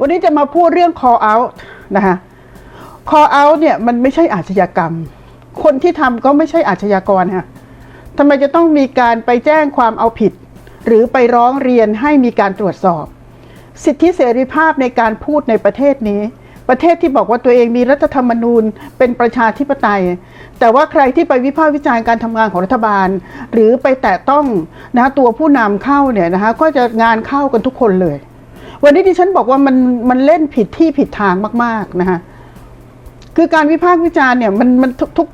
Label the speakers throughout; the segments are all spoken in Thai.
Speaker 1: วันนี้จะมาพูดเรื่อง call out นะคะ call out เนี่ยมันไม่ใช่อาชญากรรม คนที่ทำก็ไม่ใช่อาชญากรค่ะทำไมจะต้องมีการไปแจ้งความเอาผิด หรือไปร้องเรียนให้มีการตรวจสอบ สิทธิเสรีภาพในการพูดในประเทศนี้ ประเทศที่บอกว่าตัวเองมีรัฐธรรมนูญ เป็นประชาธิปไตย แต่ว่าใครที่ไปวิพากษ์วิจารณ์การทำงานของรัฐบาล หรือไปแตะต้องนะตัวผู้นำเข้าเนี่ยนะคะก็จะงานเข้ากันทุกคนเลย วันนี้ดิฉันบอกว่ามันมันเล่นผิดที่ผิดทางมาก ๆนะคะคือการวิพากษ์วิจารณ์เนี่ยมันมันทุกทุก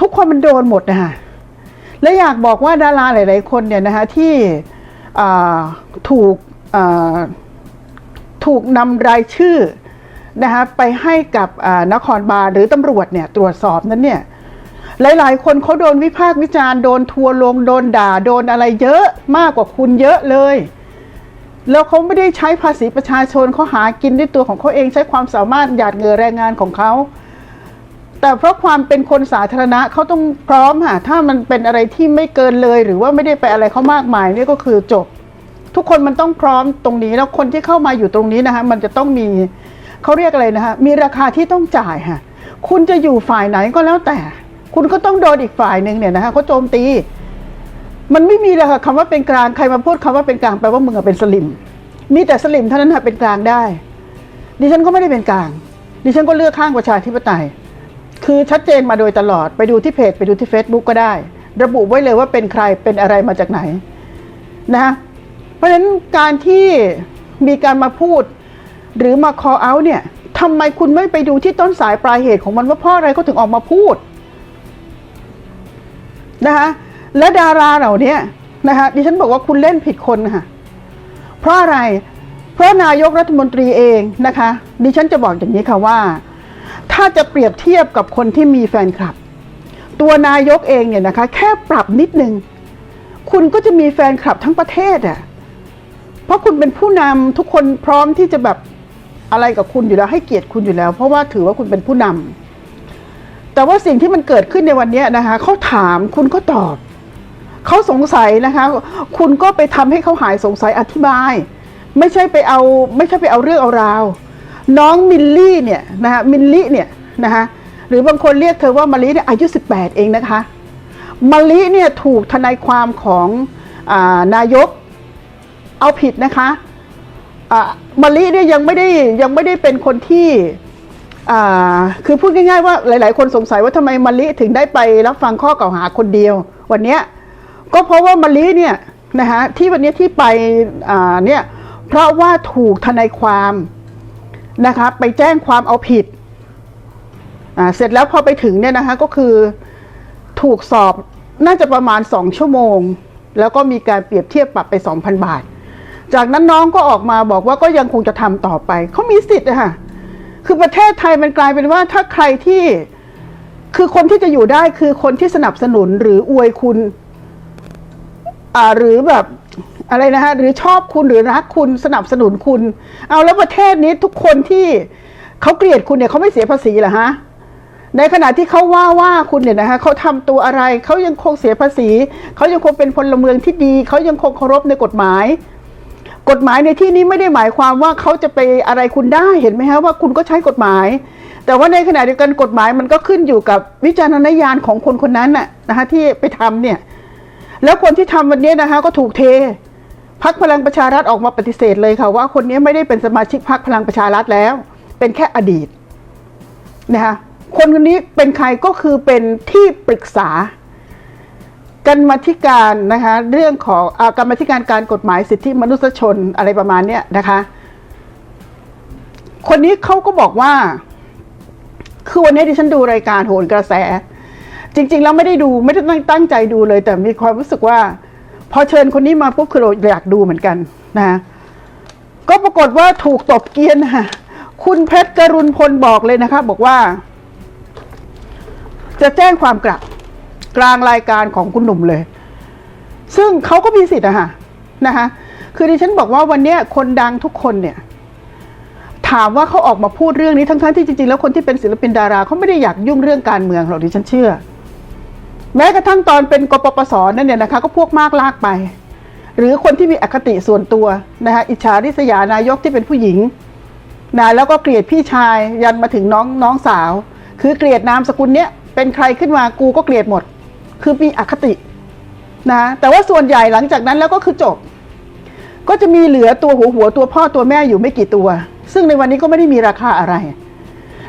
Speaker 1: ทุกคนมันโดนหมดนะคะและอยากบอกว่าดาราหลาย ๆ คนเนี่ยนะคะที่ถูกถูกนำรายชื่อนะคะไปให้กับนครบาลหรือตำรวจเนี่ยตรวจสอบนั้นเนี่ยหลาย ๆ คนเขาโดนวิพากษ์วิจารณ์โดนทัวร์ลงโดนด่าโดนอะไรเยอะมากกว่าคุณเยอะเลย แล้วเขาไม่ได้ใช้ภาษีประชาชนเขาหากินด้วยตัวของเขาเองใช้ความสามารถหยาดเหงื่อแรงงานของเขา แต่เพราะความเป็นคนสาธารณะเขาต้องพร้อมค่ะถ้ามันเป็นอะไรที่ไม่เกินเลย หรือว่าไม่ได้ไปอะไรเขามากมายนี่ก็คือจบ ทุกคนมันต้องพร้อมตรงนี้แล้วคนที่เข้ามาอยู่ตรงนี้นะคะมันจะต้องมีเขาเรียกอะไรนะคะมีราคาที่ต้องจ่ายค่ะคุณจะอยู่ฝ่ายไหนก็แล้วแต่ คุณก็ต้องโดนอีกฝ่ายหนึ่งเนี่ยนะคะเขาโจมตี มันไม่มีเลยค่ะคำว่าเป็นกลางใครมาพูดคำว่าเป็นกลางแปลว่ามึงอะเป็นสลิม มีแต่สลิมเท่านั้นค่ะเป็นกลางได้ ดิฉันก็ไม่ได้เป็นกลาง ดิฉันก็เลือกข้างประชาธิปไตย คือชัดเจนมาโดยตลอดไปดูที่เพจไปดูที่ Facebook ก็ได้ ระบุไว้เลยว่าเป็นใครเป็นอะไรมาจากไหนนะเพราะฉะนั้นการที่มีการมาพูดหรือมา call out เนี่ยทำไมคุณไม่ไปดูที่ต้นสายปลายเหตุของมันว่าเพราะอะไรเขาถึงออกมาพูดนะคะ และดาราเหล่านี้นะคะดิฉันบอกว่าคุณเล่นผิดคนค่ะ เพราะอะไร เพราะนายกรัฐมนตรีเองนะคะ ดิฉันจะบอกอย่างนี้ค่ะว่า ถ้าจะเปรียบเทียบกับคนที่มีแฟนคลับ ตัวนายกเองเนี่ยนะคะ แค่ปรับนิดนึง คุณก็จะมีแฟนคลับทั้งประเทศอะ่ะเพราะคุณเป็นผู้นำทุกคนพร้อมที่จะแบบอะไรกับคุณอยู่แล้วให้เกียรติคุณอยู่แล้ว เพราะว่าถือว่าคุณเป็นผู้นำแต่ว่าสิ่งที่มันเกิดขึ้นในวันนี้นะคะเขาถามคุณก็ตอบ เขาสงสัยนะคะ คุณก็ไปทำให้เขาหายสงสัยอธิบาย ไม่ใช่ไปเอาไม่ใช่ไปเอาเรื่องเอาราว น้องมิลลี่เนี่ยนะคะมิลลี่เนี่ยนะคะหรือบางคนเรียกเธอว่ามารีเนี่ยอายุ 18 เองนะคะมาลิเนี่ยถูกทนายความของอานายกเอาผิดนะคะมาลิเนี่ยยังไม่ได้ยังไม่ได้เป็นคนที่คือพูดง่ายๆว่าหลาย ๆ คนสงสัยว่าทำไมมาลิถึงได้ไปรับฟังข้อกล่าวหาคนเดียว วันเนี้ย ก็เพราะว่ามาลิเนี่ยนะคะที่วันนี้ที่ไปอ่าเนี่ยเพราะว่าถูกทนายความนะคะไปแจ้งความเอาผิดอ่าเสร็จแล้วพอไปถึงเนี่ยนะคะก็คือถูกสอบน่าจะประมาณ2ชั่วโมง แล้วก็มีการเปรียบเทียบปรับไป 2,000 บาท จากนั้นน้องก็ออกมาบอกว่าก็ยังคงจะทำต่อไป เขามีสิทธิ์อะค่ะคือประเทศไทยมันกลายเป็นว่าถ้าใครที่คือคนที่จะอยู่ได้คือคนที่สนับสนุนหรืออวยคุณ หรือแบบอะไรนะฮะหรือชอบคุณหรือรักคุณสนับสนุนคุณ เอาแล้วประเทศนี้ทุกคนที่เขาเกลียดคุณเนี่ยเขาไม่เสียภาษีเหรอฮะในขณะที่เขาว่าว่าคุณเนี่ยนะคะเขาทำตัวอะไรเขายังคงเสียภาษีเขายังคงเป็นพลเมืองที่ดีเขายังคงเคารพในกฎหมาย กฎหมายในที่นี้ไม่ได้หมายความว่าเขาจะไปอะไรคุณได้เห็นไหมฮะว่าคุณก็ใช้กฎหมาย แต่ว่าในขณะเดียวกันกฎหมายมันก็ขึ้นอยู่กับวิจารณญาณของคนคนนั้นน่ะนะคะที่ไปทำเนี่ย แล้วคนที่ทำวันนี้นะคะก็ถูกเทพักพลังประชารัฐออกมาปฏิเสธเลยค่ะว่าคนนี้ไม่ได้เป็นสมาชิกพักพลังประชารัฐแล้ว เป็นแค่อดีตนะคะคนคนนี้เป็นใครก็คือเป็นที่ปรึกษา กันมาธิการนะคะเรื่องของอากรรมธิการการกฎหมายสิทธิมนุษยชนอะไรประมาณเนี้ยนะคะคนนี้เขาก็บอกว่า คือวันนี้ดิฉันดูรายการโหนกระแส จริง ๆ แล้วไม่ได้ดูไม่ได้ตั้งใจดูเลย แต่มีความรู้สึกว่า พอเชิญคนนี้มาปุ๊บคือเราอยากดูเหมือนกันนะคะก็ปรากฏว่าถูกตบเกียนค่ะคุณเพชรกรุณพลบอกเลยนะคะ บอกว่า จะแจ้งความกลับกลางรายการของคุณหนุ่มเลย ซึ่งเขาก็มีสิทธิ์อะค่ะนะคะคือดิฉันบอกว่าวันนี้คนดังทุกคนเนี่ย ถามว่าเขาออกมาพูดเรื่องนี้ทั้งๆที่จริงๆแล้วคนที่เป็นศิลปินดาราเขาไม่ได้อยากยุ่งเรื่องการเมืองหรอกดิฉันเชื่อ แม้กระทั่งตอนเป็นกปปสนั่นเนี่ยนะคะก็พวกมากลากไป หรือคนที่มีอคติส่วนตัวนะคะอิจฉาริษยานายกที่เป็นผู้หญิงนะแล้วก็เกลียดพี่ชายยันมาถึงน้องน้องสาว คือเกลียดนามสกุลเนี้ยเป็นใครขึ้นมากูก็เกลียดหมด คือมีอคตินะแต่ว่าส่วนใหญ่หลังจากนั้นแล้วก็คือจบ ก็จะมีเหลือตัวหัวหัวตัวพ่อตัวแม่อยู่ไม่กี่ตัว ซึ่งในวันนี้ก็ไม่ได้มีราคาอะไร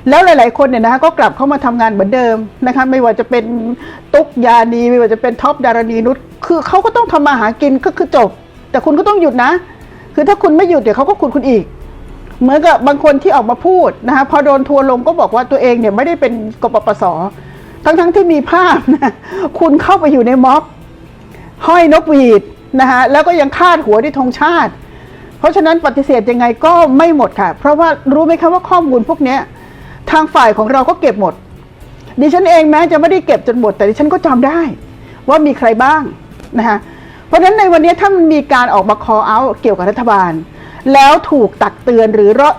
Speaker 1: แล้วหลาย ๆ คนเนี่ยนะคะก็กลับเข้ามาทำงานเหมือนเดิมนะคะไม่ว่าจะเป็นตุ๊กยานีไม่ว่าจะเป็นท็อปดารณีนุชคือเขาก็ต้องทำมาหากินก็คือจบ แต่คุณก็ต้องหยุดนะ คือถ้าคุณไม่หยุดเดี๋ยวเขาก็ขุดคุณอีก เหมือนกับบางคนที่ออกมาพูดนะคะพอโดนทัวร์ลงก็บอกว่าตัวเองเนี่ยไม่ได้เป็นกปปสทั้งๆที่มีภาพนะคุณเข้าไปอยู่ในม็อบห้อยนกหวีดนะคะแล้วก็ยังคาดหัวด้วยธงชาติ เพราะฉะนั้นปฏิเสธยังไงก็ไม่หมดค่ะ เพราะว่ารู้ไหมคะว่าข้อมูลพวกเนี้ ทางฝ่ายของเราก็เก็บหมด ดิฉันเองแม้จะไม่ได้เก็บจนหมด แต่ดิฉันก็จำได้ ว่ามีใครบ้างนะคะเพราะฉะนั้นในวันนี้ถ้ามันมีการออกมา call out เกี่ยวกับรัฐบาล แล้วถูกตักเตือนหรือร้อ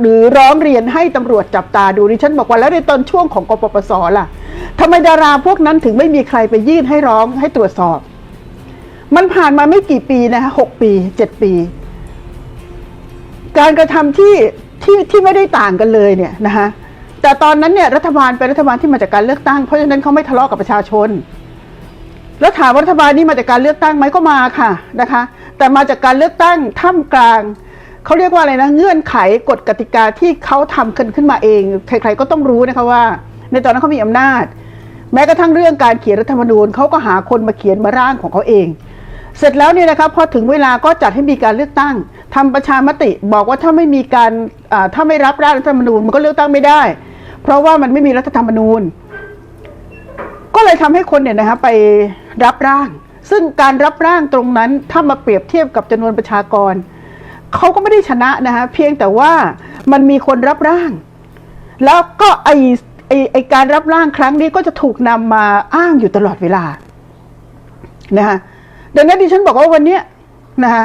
Speaker 1: หรือร้องเรียนให้ตำรวจจับตาดูดิฉันบอกว่าแล้วในตอนช่วงของกปปสล่ะทำไมดาราพวกนั้นถึงไม่มีใครไปยื่นให้ร้องให้ตรวจสอบ มันผ่านมาไม่กี่ปีนะคะหกปีเจ็ดปี การกระทำที่ที่ที่ไม่ได้ต่างกันเลยเนี่ยนะคะ แต่ตอนนั้นเนี่ยรัฐบาลเป็นรัฐบาลที่มาจากการเลือกตั้ง เพราะฉะนั้นเขาไม่ทะเลาะกับประชาชน แล้วถามว่ารัฐบาลนี้มาจากการเลือกตั้งไหมก็มาค่ะนะคะ แต่มาจากการเลือกตั้งท่ามกลางเขาเรียกว่าอะไรนะเงื่อนไขกฎกติกาที่เขาทำขึ้นขึ้นมาเอง ใครๆก็ต้องรู้นะคะว่า ในตอนนั้นเขามีอำนาจ แม้กระทั่งเรื่องการเขียนรัฐธรรมนูญเขาก็หาคนมาเขียนมาร่างของเขาเอง เสร็จแล้วเนี่ยนะครับพอถึงเวลาก็จัดให้มีการเลือกตั้งทำประชามติบอกว่าถ้าไม่มีการถ้าไม่รับร่างรัฐธรรมนูญมันก็เลือกตั้งไม่ได้ เพราะว่ามันไม่มีรัฐธรรมนูญ ก็เลยทำให้คนเนี่ยนะคะไปรับร่าง ซึ่งการรับร่างตรงนั้นถ้ามาเปรียบเทียบกับจำนวนประชากรเขาก็ไม่ได้ชนะนะคะเพียงแต่ว่ามันมีคนรับร่าง แล้วก็ไอไอไอการรับร่างครั้งนี้ก็จะถูกนำมาอ้างอยู่ตลอดเวลานะคะดังนั้นดิฉันบอกว่าวันนี้นะคะ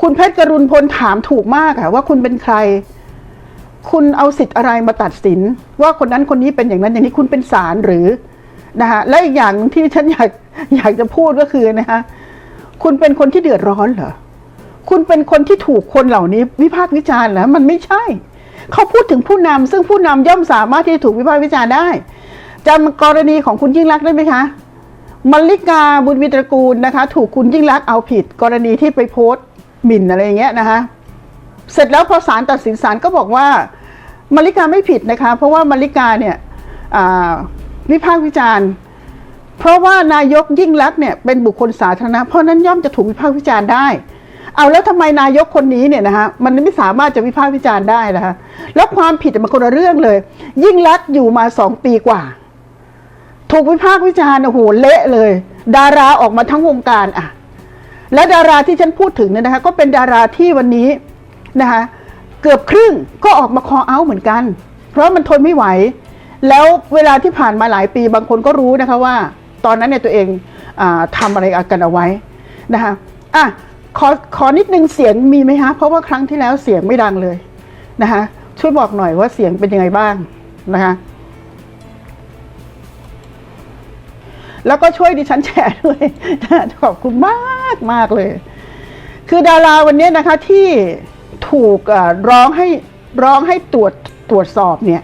Speaker 1: คุณเพชรกรุณพลถามถูกมากอะว่าคุณเป็นใคร คุณเอาสิทธิ์อะไรมาตัดสิน ว่าคนนั้นคนนี้เป็นอย่างนั้นอย่างนี้คุณเป็นศาลหรือนะคะและอีกอย่างที่ฉันอยากอยากจะพูดก็คือนะคะคุณเป็นคนที่เดือดร้อนเหรอคุณเป็นคนที่ถูกคนเหล่านี้วิพากษ์วิจารณ์เหรอมันไม่ใช่ เขาพูดถึงผู้นำซึ่งผู้นำย่อมสามารถที่จะถูกวิพากษ์วิจารณ์ได้จำกรณีของคุณยิ่งรักได้ไหมคะมัลลิกาบุญวิตรกูลนะคะ ถูกคุณยิ่งรักเอาผิด กรณีที่ไปโพสต์หมิ่นอะไรอย่างเงี้ยนะคะ เสร็จแล้วพอศาลตัดสินศาลก็บอกว่ามาริกาไม่ผิดนะคะ เพราะว่ามาริกาเนี่ยวิพากษ์วิจารณ์ เพราะว่านายกยิ่งลักษณ์เนี่ยเป็นบุคคลสาธารณะเพราะนั้นย่อมจะถูกวิพากษ์วิจารณ์ได้ เอาแล้วทำไมนายกคนนี้เนี่ยนะคะมันไม่สามารถจะวิพากษ์วิจารณ์ได้นะคะแล้วความผิดมันคนละเรื่องเลย ยิ่งลักษณ์อยู่มาสองปีกว่า ถูกวิพากษ์วิจารณ์โอ้โหเละเลย ดาราออกมาทั้งวงการอะและดาราที่ฉันพูดถึงเนี่ยนะคะก็เป็นดาราที่วันนี้ นะคะเกือบครึ่งก็ออกมาคอเอาเหมือนกัน เพราะมันทนไม่ไหว แล้วเวลาที่ผ่านมาหลายปีบางคนก็รู้นะคะว่า ตอนนั้นเนี่ยตัวเองอทำอะไรกันเอาไว้นะคะอะขอขอนิดนึงเสียงมีไหมคะเพราะว่าครั้งที่แล้วเสียงไม่ดังเลยนะคะช่วยบอกหน่อยว่าเสียงเป็นยังไงบ้างนะคะแล้วก็ช่วยดิฉันแชร์ด้วยขอบคุณมากมากเลย คือดาราวันนี้นะคะที่ ถูกร้องให้ร้องให้ตรวจตรวจสอบเนี่ย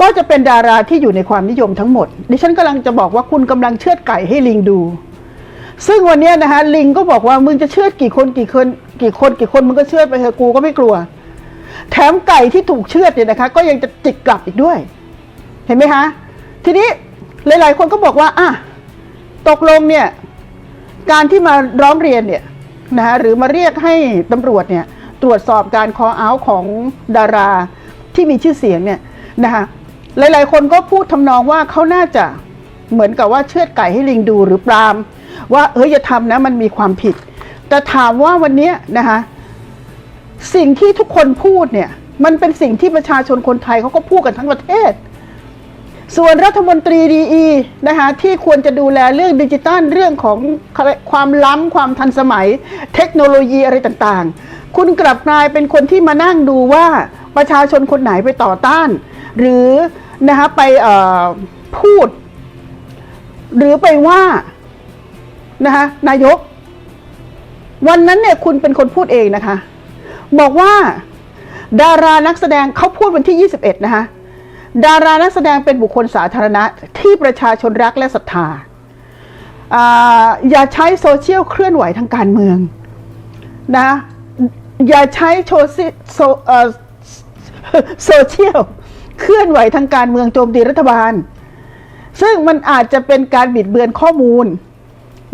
Speaker 1: ก็จะเป็นดาราที่อยู่ในความนิยมทั้งหมด ดิฉันกำลังจะบอกว่าคุณกำลังเชือดไก่ให้ลิงดู ซึ่งวันนี้นะคะลิงก็บอกว่ามึงจะเชือดกี่คนกี่คนกี่คนกี่คนมึงก็เชือดไปเถอะกูก็ไม่กลัว แถมไก่ที่ถูกเชือดเนี่ยนะคะ ก็ยังจะจิกกลับอีกด้วย เห็นไหมคะทีนี้หลาย ๆ คนก็บอกว่าอะตกลงเนี่ยการที่มาร้องเรียนเนี่ยนะฮะหรือมาเรียกให้ตำรวจเนี่ย ตรวจสอบการคอเอาของดาราที่มีชื่อเสียงเนี่ยนะคะหลายๆ คนก็พูดทำนองว่าเขาน่าจะเหมือนกับว่าเชือดไก่ให้ลิงดูหรือปราม ว่าเฮ้ยอย่าทำนะมันมีความผิด แต่ถามว่าวันนี้นะคะสิ่งที่ทุกคนพูดเนี่ยมันเป็นสิ่งที่ประชาชนคนไทยเขาก็พูดกันทั้งประเทศ ส่วนรัฐมนตรีดีนะคะที่ควรจะดูแลเรื่องดิจิตัลเรื่องของความล้ำความทันสมัย เทคโนโลยีอะไรต่างๆ คุณกลับกลายเป็นคนที่มานั่งดูว่าประชาชนคนไหนไปต่อต้าน หรือนะคะไปพูด หรือไปว่านะคะนายก วันนั้นเนี่ยคุณเป็นคนพูดเองนะคะ บอกว่าดารานักแสดงเขาพูดวันที่ 21 นะคะดารานักแสดงเป็นบุคคลสาธารณะที่ประชาชนรักและศรัทธาอ่าอย่าใช้โซเชียลเคลื่อนไหวทางการเมืองนะ อย่าใช้โชซิโซเอ่อโซเชียลเคลื่อนไหวทางการเมืองโจมตีรัฐบาล ซึ่งมันอาจจะเป็นการบิดเบือนข้อมูล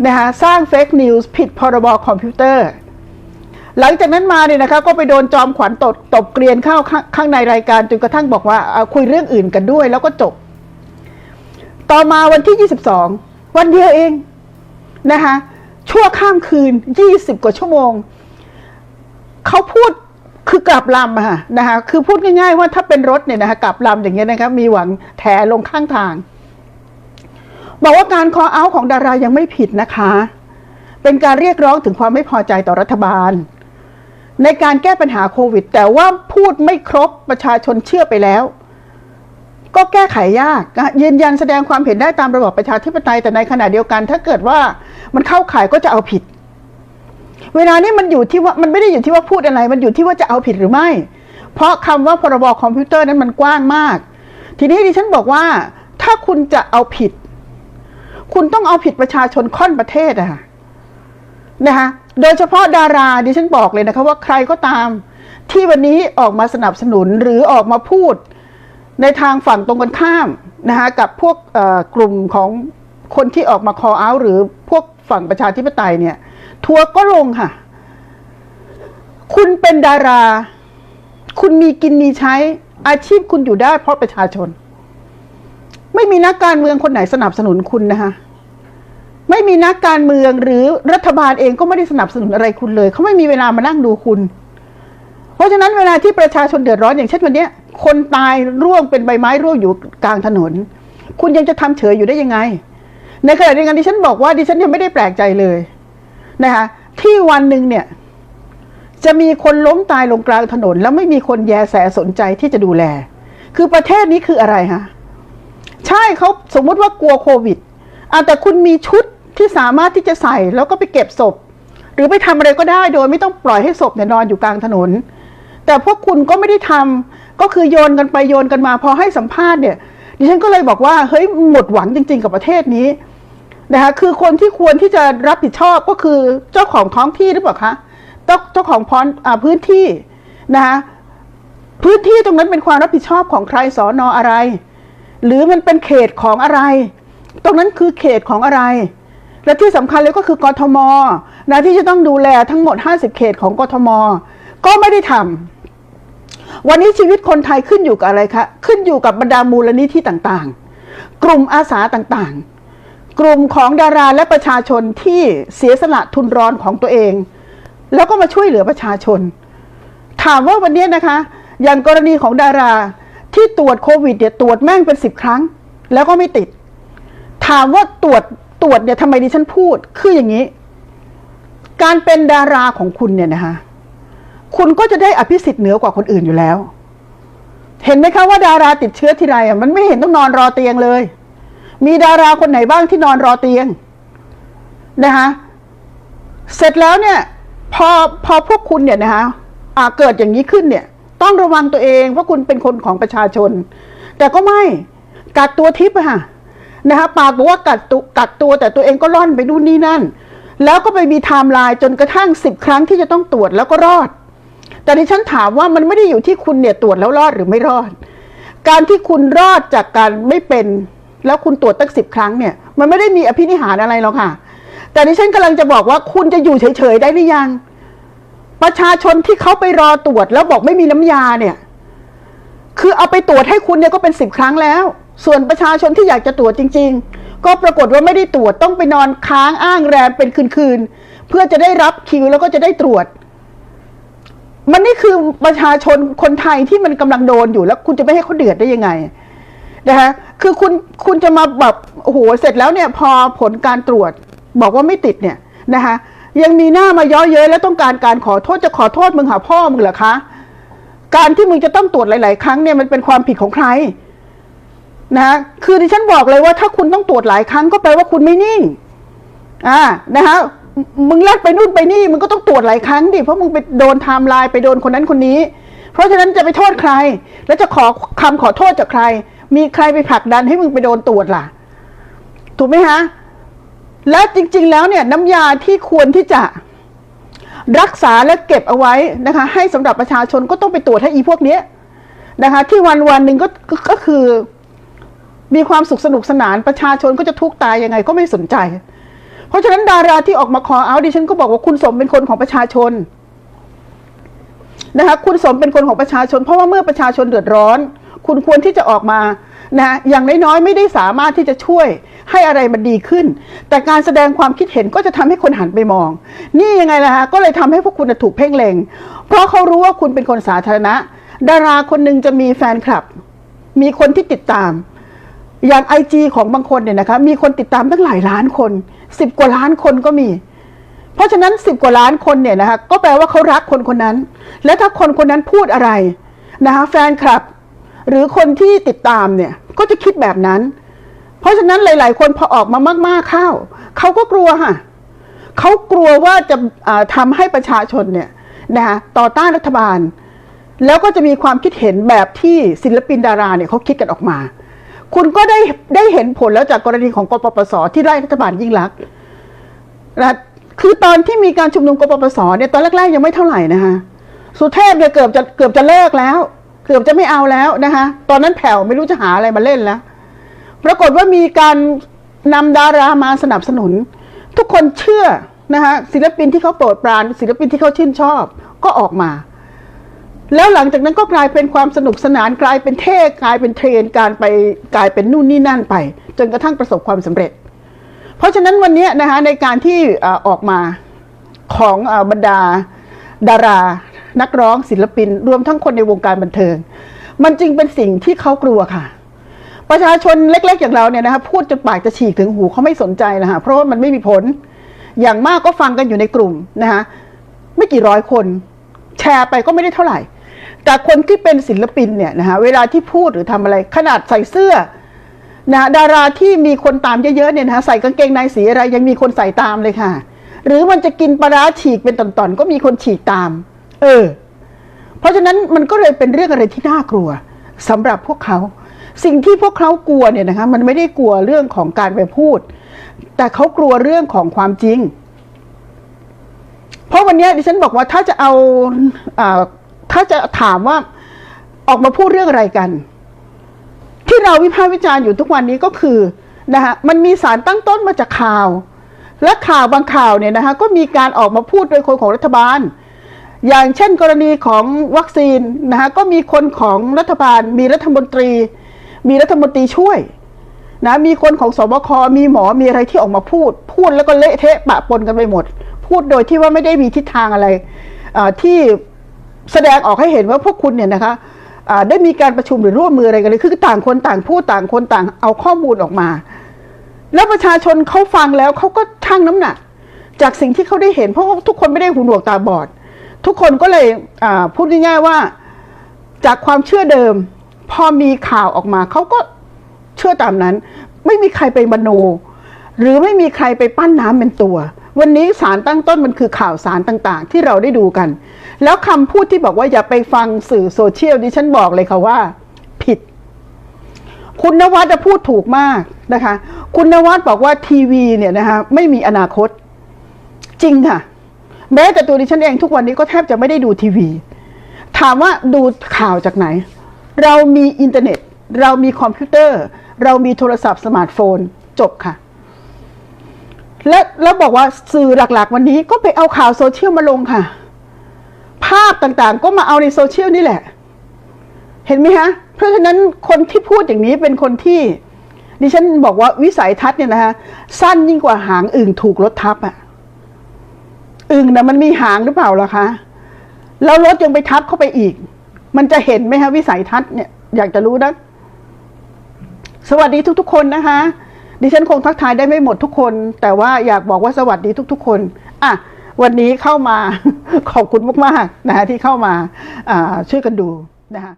Speaker 1: นะคะสร้างเฟกนิวส์ผิดพรบคอมพิวเตอร์ หลังจากนั้นมาเนี่ยนะคะก็ไปโดนจอมขวัญตบตบเกรียนเข้าข้างในรายการจนกระทั่งบอกว่าเอาคุยเรื่องอื่นกันด้วยแล้วก็จบ ต่อมาวันที่ 22 วันเดียวเองนะคะชั่วข้ามคืน 20 กว่าชั่วโมง เขาพูดคือกลับลำอะค่ะนะคะคือพูดง่ายๆว่าถ้าเป็นรถเนี่ยนะคะกลับลำอย่างเงี้ยนะคะมีหวังแถลงข้างทาง บอกว่าการคอเอาของดารายังไม่ผิดนะคะ เป็นการเรียกร้องถึงความไม่พอใจต่อรัฐบาล ในการแก้ปัญหาโควิด แต่ว่าพูดไม่ครบประชาชนเชื่อไปแล้ว ก็แก้ไขยากยืนยันแสดงความเห็นได้ตามระบอบประชาธิปไตยแต่ในขณะเดียวกัน ถ้าเกิดว่ามันเข้าข่ายก็จะเอาผิด เวลานี้มันอยู่ที่ว่ามันไม่ได้อยู่ที่ว่าพูดอะไร มันอยู่ที่ว่าจะเอาผิดหรือไม่ เพราะคำว่าพรบคอมพิวเตอร์นั้นมันกว้างมาก ทีนี้ดิฉันบอกว่า ถ้าคุณจะเอาผิด คุณต้องเอาผิดประชาชนค่อนประเทศอะนะคะโดยเฉพาะดาราดิฉันบอกเลยนะคะว่าใครก็ตาม ที่วันนี้ออกมาสนับสนุนหรือออกมาพูด ในทางฝั่งตรงกันข้ามนะคะกับพวกกลุ่มของคนที่ออกมา call out หรือพวกฝั่งประชาธิปไตยเนี่ย ทัวร์ก็ลงค่ะ คุณเป็นดารา คุณมีกินมีใช้ อาชีพคุณอยู่ได้เพราะประชาชน ไม่มีนักการเมืองคนไหนสนับสนุนคุณนะคะไม่มีนักการเมืองหรือรัฐบาลเองก็ไม่ได้สนับสนุนอะไรคุณเลย เขาไม่มีเวลามานั่งดูคุณ เพราะฉะนั้นเวลาที่ประชาชนเดือดร้อนอย่างเช่นวันนี้คนตายร่วงเป็นใบไม้ร่วงอยู่กลางถนน คุณยังจะทำเฉยอยู่ได้ยังไง ในขณะเดียวกันดิฉันบอกว่าดิฉันยังไม่ได้แปลกใจเลย นะคะที่วันหนึ่งเนี่ยจะมีคนล้มตายลงกลางถนน แล้วไม่มีคนแยแสสนใจที่จะดูแล คือประเทศนี้คืออะไรฮะใช่เขาสมมติว่ากลัวโควิดอะแต่คุณมีชุดที่สามารถที่จะใส่แล้วก็ไปเก็บศพ หรือไปทำอะไรก็ได้โดยไม่ต้องปล่อยให้ศพเนี่ยนอนอยู่กลางถนน แต่พวกคุณก็ไม่ได้ทำก็คือโยนกันไปโยนกันมาพอให้สัมภาษณ์เนี่ยดิฉันก็เลยบอกว่าเฮ้ยหมดหวังจริง ๆ กับประเทศนี้ นะคะคือคนที่ควรที่จะรับผิดชอบก็คือเจ้าของท้องที่หรือเปล่าคะเจ้าเจ้าของพรอนพื้นที่นะคะพื้นที่ตรงนั้นเป็นความรับผิดชอบของใครสอนออะไร หรือมันเป็นเขตของอะไร ตรงนั้นคือเขตของอะไร และที่สำคัญเลยก็คือกทมนะที่จะต้องดูแลทั้งหมด 50 เขตของกทม ก็ไม่ได้ทำวันนี้ชีวิตคนไทยขึ้นอยู่กับอะไรคะขึ้นอยู่กับบรรดามูลนิธิต่างๆ กลุ่มอาสาต่างๆ กลุ่มของดาราและประชาชนที่เสียสละทุนร้อนของตัวเอง แล้วก็มาช่วยเหลือประชาชน ถามว่าวันนี้นะคะ อย่างกรณีของดาราที่ตรวจโควิดเนี่ยตรวจแม่งเป็นสิบครั้ง แล้วก็ไม่ติด ถามว่าตรวจตรวจเนี่ยทำไมดิฉันพูด คืออย่างนี้ การเป็นดาราของคุณเนี่ยนะคะคุณก็จะได้อภิสิทธิ์เหนือกว่าคนอื่นอยู่แล้ว เห็นไหมคะว่าดาราติดเชื้อทีไรอะมันไม่เห็นต้องนอนรอเตียงเลย มีดาราคนไหนบ้างที่นอนรอเตียงนะคะเสร็จแล้วเนี่ยพอพอพวกคุณเนี่ยนะคะอาเกิดอย่างนี้ขึ้นเนี่ย ต้องระวังตัวเองว่าะคุณเป็นคนของประชาชน แต่ก็ไม่กักตัวทิพย์อะค่ะนะคะปากบอกว่ากักตัวกักตัวแต่ตัวเองก็ล่อนไปนู่นนี่นั่น แล้วก็ไปมีไทม์ไลน์จนกระทั่งสิบครั้งที่จะต้องตรวจแล้วก็รอด แต่ดิฉันถามว่ามันไม่ได้อยู่ที่คุณเนี่ยตรวจแล้วรอดหรือไม่รอด การที่คุณรอดจากการไม่เป็น แล้วคุณตรวจตั้งสิบครั้งเนี่ยมันไม่ได้มีอภินิหารอะไรหรอกค่ะ แต่ดิฉันกำลังจะบอกว่าคุณจะอยู่เฉยๆได้หรือยัง ประชาชนที่เขาไปรอตรวจแล้วบอกไม่มีน้ำยาเนี่ย คือเอาไปตรวจให้คุณเนี่ยก็เป็นสิบครั้งแล้ว ส่วนประชาชนที่อยากจะตรวจจริง ๆ ก็ปรากฏว่าไม่ได้ตรวจต้องไปนอนค้างอ้างแรมเป็นคืนๆเพื่อจะได้รับคิวแล้วก็จะได้ตรวจมันนี่คือประชาชนคนไทยที่มันกำลังโดนอยู่แล้วคุณจะไม่ให้เขาเดือดได้ยังไงนะคะ คือคุณคุณจะมาแบบโอ้โหเสร็จแล้วเนี่ยพอผลการตรวจบอกว่าไม่ติดเนี่ยนะคะยังมีหน้ามาย้อเย้ยและต้องการการขอโทษจะขอโทษมึงหาพ่อมึงเหรอคะ การที่มึงจะต้องตรวจหลาย ๆ ครั้งเนี่ยมันเป็นความผิดของใครนะคือดิฉันบอกเลยว่าถ้าคุณต้องตรวจหลายครั้งก็แปลว่าคุณไม่นิ่งอ่านะคะมึงลัดไปนู่นไปนี่มึงก็ต้องตรวจหลายครั้งดิเพราะมึงไปโดนไทม์ไลน์ไปโดนคนนั้นคนนี้ เพราะฉะนั้นจะไปโทษใคร แล้วจะขอคำขอโทษจากใคร มีใครไปผลักดันให้มึงไปโดนตรวจล่ะ ถูกไหมฮะ และจริง ๆ แล้วเนี่ยน้ำยาที่ควรที่จะรักษาและเก็บเอาไว้นะคะ ให้สำหรับประชาชนก็ต้องไปตรวจให้อีพวกเนี้ยนะคะ ที่วันวันหนึ่งก็ก็ก็คือมีความสุขสนุกสนานประชาชนก็จะทุกข์ตายยังไงก็ไม่สนใจ เพราะฉะนั้นดาราที่ออกมาคอเอาดิฉันก็บอกว่าคุณสมเป็นคนของประชาชนนะคะคุณสมเป็นคนของประชาชน เพราะว่าเมื่อประชาชนเดือดร้อน คุณควรที่จะออกมานะอย่างน้อยๆไม่ได้สามารถที่จะช่วยให้อะไรมันดีขึ้น แต่การแสดงความคิดเห็นก็จะทำให้คนหันไปมอง นี่ยังไงล่ะฮะก็เลยทำให้พวกคุณถูกเพ่งเลงเพราะเขารู้ว่าคุณเป็นคนสาธารณะ ดาราคนหนึ่งจะมีแฟนคลับ มีคนที่ติดตาม อย่างไอจีของบางคนเนี่ยนะคะมีคนติดตามตั้งหลายล้านคนสิบกว่าล้านคนก็มี เพราะฉะนั้นสิบกว่าล้านคนเนี่ยนะคะก็แปลว่าเขารักคนคนนั้น และถ้าคนคนนั้นพูดอะไรนะคะแฟนคลับ หรือคนที่ติดตามเนี่ยก็จะคิดแบบนั้น เพราะฉะนั้นหลาย ๆ คนพอออกมามาก ๆเข้าเขาก็กลัวค่ะเขากลัวว่าจะอ่าทำให้ประชาชนเนี่ยนะคะต่อต้านรัฐบาล แล้วก็จะมีความคิดเห็นแบบที่ศิลปินดาราเนี่ยเขาคิดกันออกมา คุณก็ได้ได้เห็นผลแล้วจากกรณีของกปปสที่ไล่รัฐบาลยิ่งลักษณ์นะคือตอนที่มีการชุมนุมกปปสเนี่ยตอนแรกๆยังไม่เท่าไหร่นะคะสุเทพเนี่ยเกือบจะเกือบจะเลิกแล้ว เกือบจะไม่เอาแล้วนะคะ ตอนนั้นแผ่วไม่รู้จะหาอะไรมาเล่นแล้ว ปรากฏว่ามีการนำดารามาสนับสนุน ทุกคนเชื่อนะคะศิลปินที่เขาโปรดปราน ศิลปินที่เขาชื่นชอบ ก็ออกมา แล้วหลังจากนั้นก็กลายเป็นความสนุกสนานกลายเป็นเท่กลายเป็นเทรนการไปกลายเป็นนู่นนี่นั่นไป จนกระทั่งประสบความสำเร็จ เพราะฉะนั้นวันนี้นะคะในการที่ออกมาของบรรดาดารา นักร้องศิลปิน รวมทั้งคนในวงการบันเทิง มันจึงเป็นสิ่งที่เขากลัวค่ะ ประชาชนเล็กๆอย่างเราเนี่ยนะคะพูดจนปากจะฉีกถึงหูเขาไม่สนใจนะคะเพราะว่ามันไม่มีผล อย่างมากก็ฟังกันอยู่ในกลุ่มนะคะไม่กี่ร้อยคน แชร์ไปก็ไม่ได้เท่าไหร่แต่คนที่เป็นศิลปินเนี่ยนะคะเวลาที่พูดหรือทำอะไร ขนาดใส่เสื้อนะดาราที่มีคนตามเยอะๆเนี่ยนะคะใส่กางเกงในสีอะไรยังมีคนใส่ตามเลยค่ะ หรือมันจะกินปลาร้าฉีกเป็นตอนๆก็มีคนฉีกตาม เออ เพราะฉะนั้นมันก็เลยเป็นเรื่องอะไรที่น่ากลัวสำหรับพวกเขา สิ่งที่พวกเขากลัวเนี่ยนะคะ มันไม่ได้กลัวเรื่องของการไปพูด แต่เขากลัวเรื่องของความจริง เพราะวันนี้ดิฉันบอกว่าถ้าจะเอาอาถ้าจะถามว่าออกมาพูดเรื่องอะไรกัน ที่เราวิพากษ์วิจารณ์อยู่ทุกวันนี้ก็คือนะคะมันมีสารตั้งต้นมาจากข่าว และข่าวบางข่าวเนี่ยนะคะก็มีการออกมาพูดโดยคนของรัฐบาล อย่างเช่นกรณีของวัคซีนนะคะก็มีคนของรัฐบาล มีรัฐมนตรี มีรัฐมนตรีช่วยนะมีคนของสบค มีหมอมีอะไรที่ออกมาพูด พูดแล้วก็เละเทะปะปนกันไปหมด พูดโดยที่ว่าไม่ได้มีทิศทางอะไรที่แสดงออกให้เห็นว่าพวกคุณเนี่ยนะคะได้มีการประชุมหรือร่วมมืออะไรกันเลยคือต่างคนต่างพูดต่างคนต่างเอาข้อมูลออกมา แล้วประชาชนเขาฟังแล้วเขาก็ชั่งน้ำหนัก จากสิ่งที่เขาได้เห็นเพราะว่าทุกคนไม่ได้หูหนวกตาบอด ทุกคนก็เลยพูดง่ายๆว่า จากความเชื่อเดิม พอมีข่าวออกมาเขาก็เชื่อตามนั้น ไม่มีใครไปมโน หรือไม่มีใครไปปั้นน้ำเป็นตัว วันนี้สารตั้งต้นมันคือข่าวสารต่างๆ ที่เราได้ดูกัน แล้วคำพูดที่บอกว่าอย่าไปฟังสื่อโซเชียลดิฉันบอกเลยค่ะว่า ผิด คุณนวัดจะพูดถูกมากนะคะ คุณนวัดบอกว่าทีวีเนี่ยนะคะไม่มีอนาคต จริงค่ะ แม้แต่ตัวดิฉันเองทุกวันนี้ก็แทบจะไม่ได้ดูทีวี ถามว่าดูข่าวจากไหน เรามีอินเทอร์เน็ต เรามีคอมพิวเตอร์ เรามีโทรศัพท์สมาร์ทโฟนจบค่ะ และแล้วบอกว่าสื่อหลักๆ วันนี้ก็ไปเอาข่าวโซเชียลมาลงค่ะ ภาพต่างๆ ก็มาเอาในโซเชียลนี่แหละ เห็นไหมฮะ เพราะฉะนั้นคนที่พูดอย่างนี้เป็นคนที่ดิฉันบอกว่าวิสัยทัศน์เนี่ยนะคะสั้นยิ่งกว่าหางอึ่งถูกรถทับอะ อึ่งนะมันมีหางหรือเปล่าล่ะคะ แล้วรถยังไปทับเข้าไปอีก มันจะเห็นไหมคะวิสัยทัศน์เนี่ยอยากจะรู้นะ สวัสดีทุก ๆ คนนะคะ ดิฉันคงทักทายได้ไม่หมดทุกคน แต่ว่าอยากบอกว่าสวัสดีทุก ๆ คน อะวันนี้เข้ามาขอบคุณมากๆนะคะที่เข้ามาอ่าช่วยกันดูนะคะ